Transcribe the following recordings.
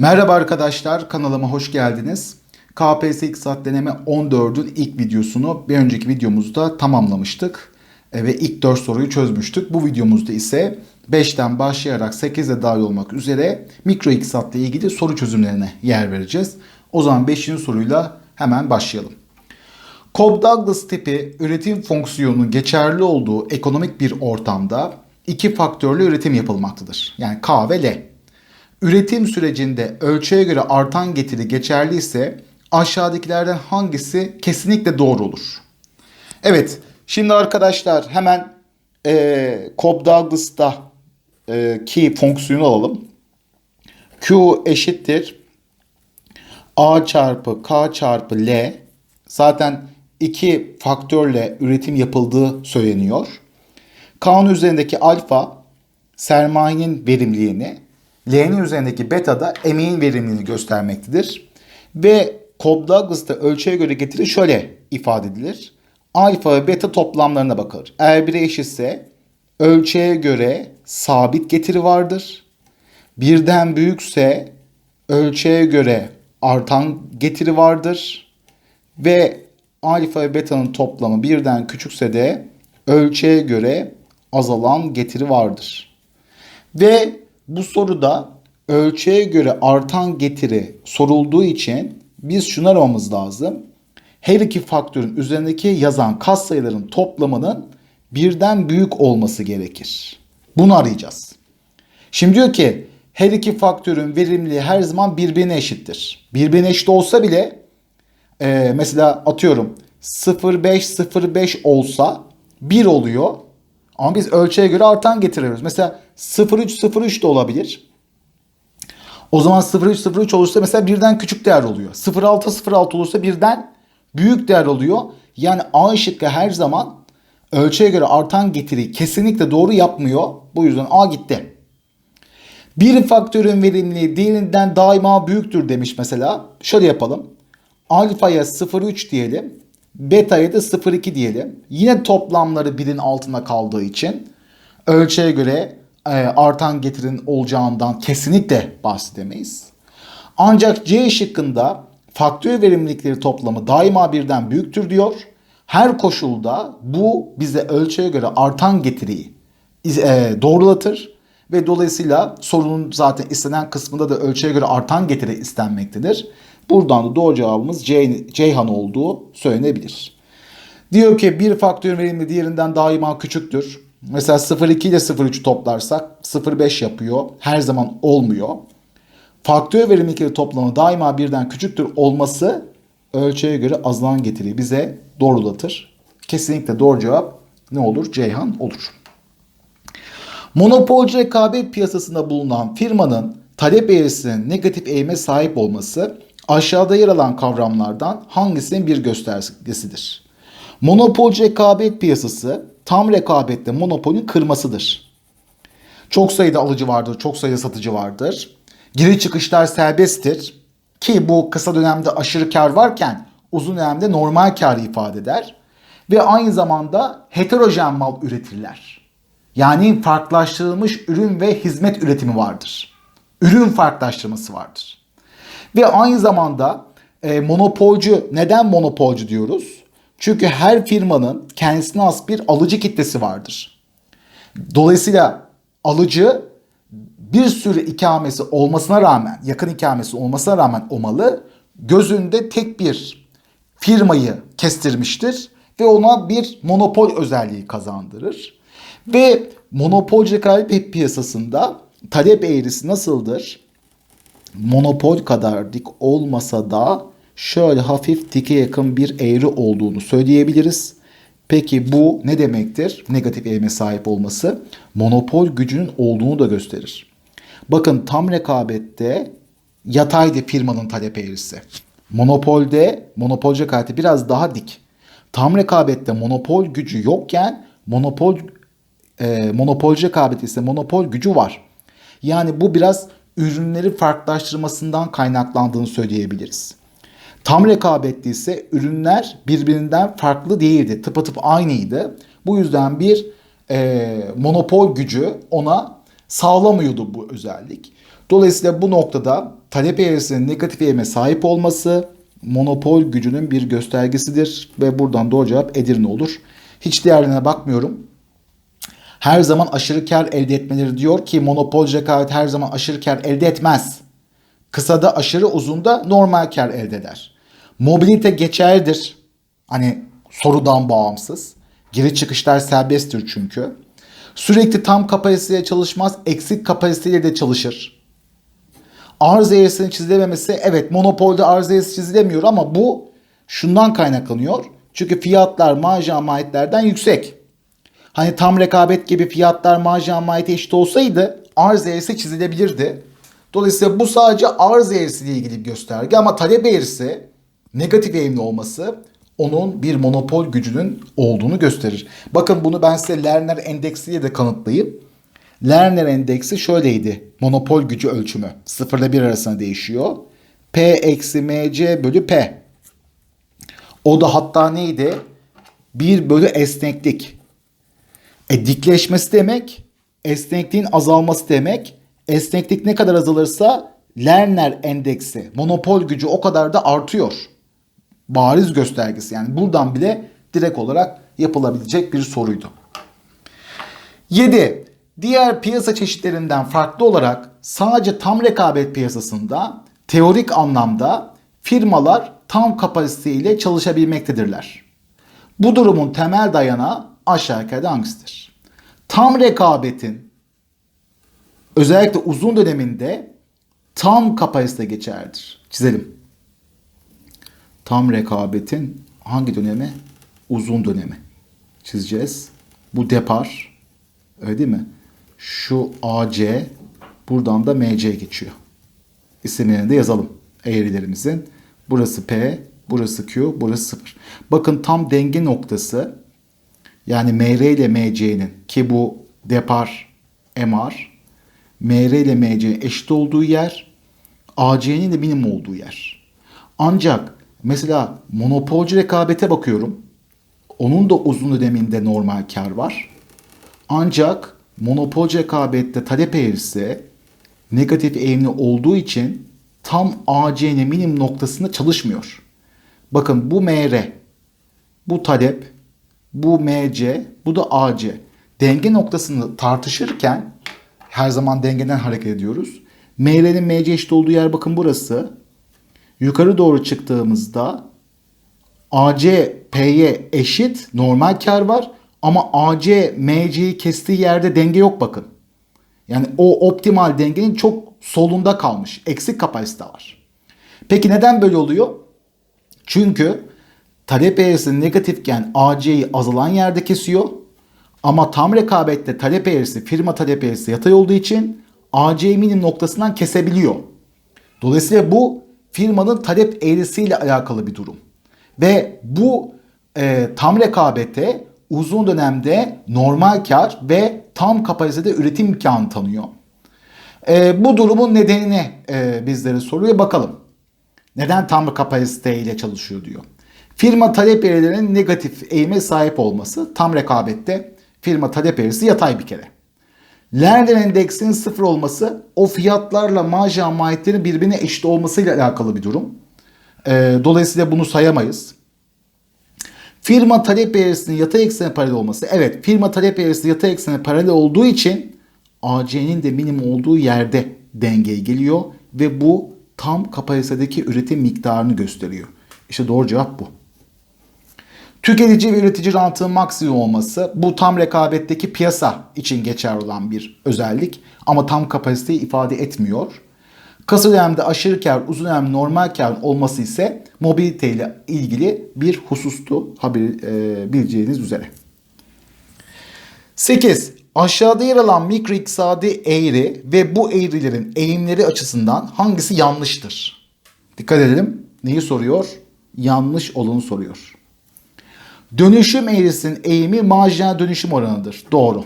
Merhaba arkadaşlar, kanalıma hoş geldiniz. KPSS İktisat Deneme 14'ün ilk videosunu bir önceki videomuzda tamamlamıştık. E, Ve ilk 4 soruyu çözmüştük. Bu videomuzda ise 5'ten başlayarak 8'e dahil olmak üzere mikro iktisatla ilgili soru çözümlerine yer vereceğiz. O zaman 5. soruyla hemen başlayalım. Cobb-Douglas tipi üretim fonksiyonunun geçerli olduğu ekonomik bir ortamda iki faktörlü üretim yapılmaktadır. Yani K ve L. Üretim sürecinde ölçüye göre artan getiri geçerli ise aşağıdakilerden hangisi kesinlikle doğru olur? Evet, şimdi arkadaşlar hemen e, Cobb-Douglas'ta e, ki fonksiyonu alalım. Q eşittir A çarpı K çarpı L zaten iki faktörle üretim yapıldığı söyleniyor. K'nın üzerindeki alfa sermayenin verimliliğini, L'nin üzerindeki beta da emeğin verimliliğini göstermektedir. Ve Cobb-Douglas'ta ölçüye göre getiri şöyle ifade edilir. Alfa ve beta toplamlarına bakılır. Eğer biri eşitse ölçüye göre sabit getiri vardır. Birden büyükse ölçüye göre artan getiri vardır. Ve alfa ve beta'nın toplamı birden küçükse de ölçüye göre azalan getiri vardır. Ve bu soruda ölçüye göre artan getiri sorulduğu için biz şunu aramamız lazım. Her iki faktörün üzerindeki yazan katsayıların toplamının birden büyük olması gerekir. Bunu arayacağız. Şimdi diyor ki her iki faktörün verimliliği her zaman birbirine eşittir. Birbirine eşit olsa bile e, mesela atıyorum 0,5 0,5 olsa 1 oluyor. Ama biz ölçüye göre artan getiriyoruz. Mesela 0,3 0,3 de olabilir. O zaman 0,3 0,3 olursa mesela birden küçük değer oluyor. 0,6 0,6 olursa birden büyük değer oluyor. Yani A şıkkı her zaman ölçüye göre artan getiri kesinlikle doğru yapmıyor. Bu yüzden A gitti. Bir faktörün verimliliği diğerinden daima büyüktür demiş mesela. Şöyle yapalım. Alfaya 0,3 diyelim. Beta'ya da 0,2 diyelim. Yine toplamları birin altında kaldığı için ölçüye göre e, artan getirin olacağından kesinlikle bahsedemeyiz. Ancak C şıkkında faktör verimlilikleri toplamı daima birden büyüktür diyor. Her koşulda bu bize ölçüye göre artan getiriyi e, doğrulatır ve dolayısıyla sorunun zaten istenen kısmında da ölçüye göre artan getiri istenmektedir. Buradan da doğru cevabımız Ceyhan olduğu söylenebilir. Diyor ki bir faktörün verimli diğerinden daima küçüktür. Mesela 0,2 ile 0,3 toplarsak 0,5 yapıyor. Her zaman olmuyor. Faktör verimlilikleri toplamı daima birden küçüktür olması ölçüye göre azalan getiriyi bize doğrulatır. Kesinlikle doğru cevap ne olur? Ceyhan olur. Monopolcu rekabet piyasasında bulunan firmanın talep eğrisinin negatif eğime sahip olması aşağıda yer alan kavramlardan hangisinin bir göstergesidir? Monopolcu rekabet piyasası tam rekabette monopolün kırmasıdır. Çok sayıda alıcı vardır, çok sayıda satıcı vardır. Giri çıkışlar serbesttir ki bu kısa dönemde aşırı kar varken uzun dönemde normal kar ifade eder. Ve aynı zamanda heterojen mal üretirler. Yani farklılaştırılmış ürün ve hizmet üretimi vardır. Ürün farklılaştırması vardır. Ve aynı zamanda e, monopolcu, neden monopolcu diyoruz? Çünkü her firmanın kendisine has bir alıcı kitlesi vardır. Dolayısıyla alıcı bir sürü ikamesi olmasına rağmen, yakın ikamesi olmasına rağmen o malı gözünde tek bir firmayı kestirmiştir ve ona bir monopol özelliği kazandırır. Ve monopol rekabet piyasasında talep eğrisi nasıldır? Monopol kadar dik olmasa da şöyle hafif dike yakın bir eğri olduğunu söyleyebiliriz. Peki bu ne demektir? Negatif eğime sahip olması monopol gücünün olduğunu da gösterir. Bakın tam rekabette yataydı firmanın talep eğrisi. Monopolde monopol rekabeti biraz daha dik. Tam rekabette monopol gücü yokken monopol e, monopolcu rekabeti ise monopol gücü var. Yani bu biraz ürünleri farklılaştırmasından kaynaklandığını söyleyebiliriz. Tam rekabetli ise ürünler birbirinden farklı değildi. Tıpatıp aynıydı. Bu yüzden bir e, monopol gücü ona sağlamıyordu bu özellik. Dolayısıyla bu noktada talep eğrisinin negatif eğime sahip olması monopol gücünün bir göstergesidir ve buradan doğru cevap Edirne olur. Hiç diğerlerine bakmıyorum. Her zaman aşırı kar elde etmeleri diyor ki monopol rekabet her zaman aşırı kar elde etmez. Kısada aşırı uzunda normal kar elde eder. Mobilite geçerlidir. Hani sorudan bağımsız. Giri çıkışlar serbesttir çünkü. Sürekli tam kapasiteye çalışmaz, eksik kapasiteyle de çalışır. Arz eğrisinin çizilememesi, evet monopolde arz eğrisi çizilemiyor ama bu şundan kaynaklanıyor. Çünkü fiyatlar marja maliyetlerden yüksek. Hani tam rekabet gibi fiyatlar marja maliyeti eşit olsaydı arz eğrisi çizilebilirdi. Dolayısıyla bu sadece arz eğrisiyle ilgili bir gösterge ama talep eğrisi negatif eğimli olması onun bir monopol gücünün olduğunu gösterir. Bakın bunu ben size Lerner endeksiyle de kanıtlayayım. Lerner endeksi şöyleydi. Monopol gücü ölçümü. 0 ile 1 arasında değişiyor. P eksi MC bölü P. O da hatta neydi? 1 bölü esneklik. E dikleşmesi demek esnekliğin azalması demek. Esneklik ne kadar azalırsa Lerner endeksi monopol gücü o kadar da artıyor. Bariz göstergesi yani buradan bile direkt olarak yapılabilecek bir soruydu. 7. Diğer piyasa çeşitlerinden farklı olarak sadece tam rekabet piyasasında teorik anlamda firmalar tam kapasite ile çalışabilmektedirler. Bu durumun temel dayanağı aşağı yukarıda hangisidir? Tam rekabetin özellikle uzun döneminde tam kapasite geçerlidir. Çizelim. Tam rekabetin hangi dönemi? Uzun dönemi. Çizeceğiz. Bu depar. Öyle değil mi? Şu AC buradan da MC geçiyor. İsimlerini de yazalım. Eğrilerimizin. Burası P, burası Q, burası 0. Bakın tam denge noktası yani MR ile MC'nin ki bu depar MR MR ile MC eşit olduğu yer AC'nin de minimum olduğu yer. Ancak mesela monopolcu rekabete bakıyorum. Onun da uzun döneminde normal kar var. Ancak monopolcu rekabette talep eğrisi negatif eğimli olduğu için tam AC'nin minimum noktasında çalışmıyor. Bakın bu MR, bu talep, bu MC, bu da AC. Denge noktasını tartışırken her zaman dengeden hareket ediyoruz. MR'nin MC eşit olduğu yer bakın burası. Yukarı doğru çıktığımızda AC P'ye eşit normal kar var ama AC MC'yi kestiği yerde denge yok bakın. Yani o optimal dengenin çok solunda kalmış. Eksik kapasite var. Peki neden böyle oluyor? Çünkü talep eğrisi negatifken AC'yi azalan yerde kesiyor. Ama tam rekabette talep eğrisi, firma talep eğrisi yatay olduğu için AC minimum noktasından kesebiliyor. Dolayısıyla bu firmanın talep eğrisiyle alakalı bir durum. Ve bu e, tam rekabete uzun dönemde normal kar ve tam kapasitede üretim imkanı tanıyor. E, bu durumun nedenini e, bizlere soruyor bakalım. Neden tam kapasite ile çalışıyor diyor. Firma talep eğrilerinin negatif eğime sahip olması tam rekabette firma talep eğrisi yatay bir kere. Lerner endeksinin sıfır olması o fiyatlarla marja maliyetlerin birbirine eşit olmasıyla alakalı bir durum. E, dolayısıyla bunu sayamayız. Firma talep eğrisinin yatay eksene paralel olması. Evet firma talep eğrisi yatay eksene paralel olduğu için AC'nin de minimum olduğu yerde dengeye geliyor ve bu tam kapasitedeki üretim miktarını gösteriyor. İşte doğru cevap bu. Tüketici ve üretici rantının maksimum olması bu tam rekabetteki piyasa için geçerli olan bir özellik ama tam kapasiteyi ifade etmiyor. Kısa dönemde aşırı kar, uzun dönemde normal kar olması ise mobilite ile ilgili bir husustu haber, e, bileceğiniz üzere. 8. Aşağıda yer alan mikro iktisadi eğri ve bu eğrilerin eğimleri açısından hangisi yanlıştır? Dikkat edelim. Neyi soruyor? Yanlış olanı soruyor. Dönüşüm eğrisinin eğimi marjinal dönüşüm oranıdır. Doğru.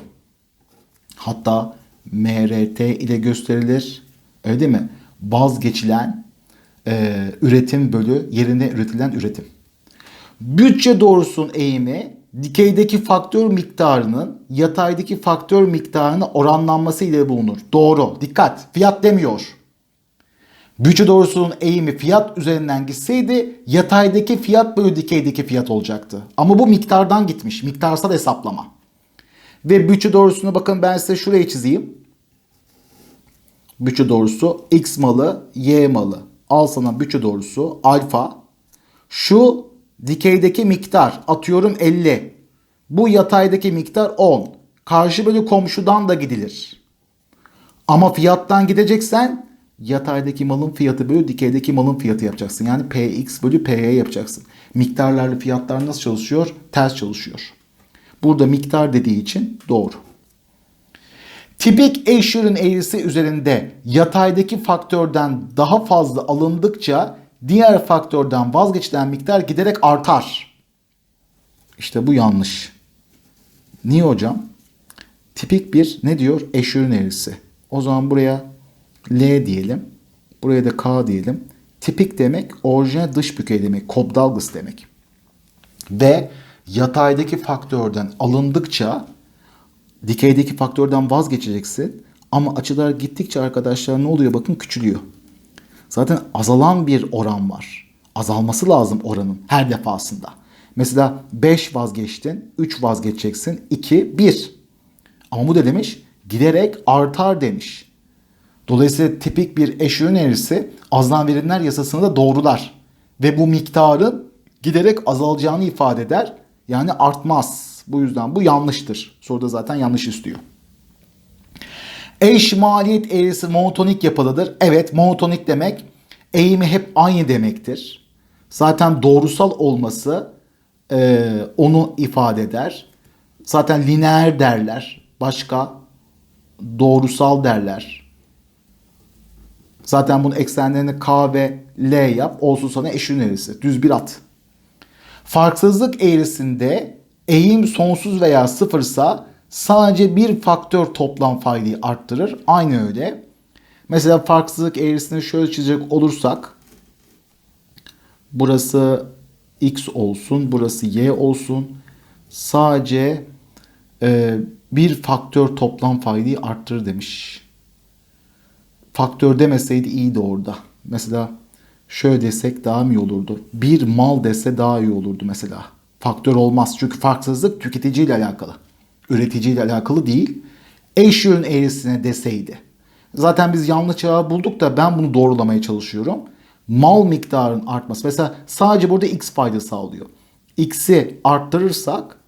Hatta MRT ile gösterilir. Öyle değil mi? Vazgeçilen e, üretim bölü yerine üretilen üretim. Bütçe doğrusunun eğimi dikeydeki faktör miktarının yataydaki faktör miktarına oranlanması ile bulunur. Doğru. Dikkat. Fiyat demiyor. Bütçe doğrusunun eğimi fiyat üzerinden gitseydi yataydaki fiyat bölü dikeydeki fiyat olacaktı. Ama bu miktardan gitmiş. Miktarsal hesaplama. Ve bütçe doğrusunu bakın ben size şuraya çizeyim. Bütçe doğrusu x malı y malı. Al sana bütçe doğrusu alfa. Şu dikeydeki miktar atıyorum 50. Bu yataydaki miktar 10. Karşı bölü komşudan da gidilir. Ama fiyattan gideceksen yataydaki malın fiyatı bölü dikeydeki malın fiyatı yapacaksın. Yani px bölü py yapacaksın. Miktarlarla fiyatlar nasıl çalışıyor? Ters çalışıyor. Burada miktar dediği için doğru. Tipik eşyürün eğrisi üzerinde yataydaki faktörden daha fazla alındıkça diğer faktörden vazgeçilen miktar giderek artar. İşte bu yanlış. Niye hocam? Tipik bir ne diyor? Eşyürün eğrisi. O zaman buraya L diyelim. Buraya da K diyelim. Tipik demek orijinal dış bükey demek. Cobb Douglas demek. Ve yataydaki faktörden alındıkça dikeydeki faktörden vazgeçeceksin. Ama açılar gittikçe arkadaşlar ne oluyor bakın küçülüyor. Zaten azalan bir oran var. Azalması lazım oranın her defasında. Mesela 5 vazgeçtin, 3 vazgeçeceksin, 2, 1. Ama bu da demiş giderek artar demiş. Dolayısıyla tipik bir eşyön eğrisi azalan verimler yasasını da doğrular. Ve bu miktarın giderek azalacağını ifade eder. Yani artmaz. Bu yüzden bu yanlıştır. Soruda zaten yanlış istiyor. Eş maliyet eğrisi monotonik yapılıdır. Evet monotonik demek eğimi hep aynı demektir. Zaten doğrusal olması e, onu ifade eder. Zaten lineer derler. Başka doğrusal derler. Zaten bunun eksenlerini K ve L yap. Olsun sana eşin eğrisi. Düz bir at. Farksızlık eğrisinde eğim sonsuz veya sıfırsa sadece bir faktör toplam faydayı arttırır. Aynı öyle. Mesela farksızlık eğrisini şöyle çizecek olursak burası x olsun, burası y olsun. Sadece e, bir faktör toplam faydayı arttırır demiş. Faktör demeseydi iyiydi orada. Mesela şöyle desek daha mı iyi olurdu? Bir mal dese daha iyi olurdu mesela. Faktör olmaz. Çünkü farksızlık tüketiciyle alakalı. Üreticiyle alakalı değil. Eş yön eğrisine deseydi. Zaten biz yanlış cevabı bulduk da ben bunu doğrulamaya çalışıyorum. Mal miktarının artması. Mesela sadece burada x fayda sağlıyor. X'i arttırırsak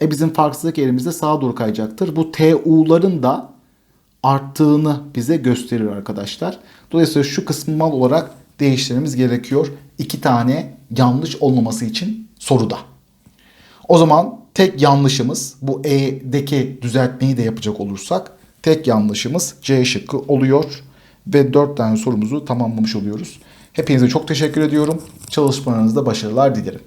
e bizim farksızlık eğrimizde sağa doğru kayacaktır. Bu TU'ların da arttığını bize gösterir arkadaşlar. Dolayısıyla şu kısmı mal olarak değiştirmemiz gerekiyor. İki tane yanlış olmaması için soruda. O zaman tek yanlışımız bu E'deki düzeltmeyi de yapacak olursak tek yanlışımız C şıkkı oluyor. Ve 4 tane sorumuzu tamamlamış oluyoruz. Hepinize çok teşekkür ediyorum. Çalışmalarınızda başarılar dilerim.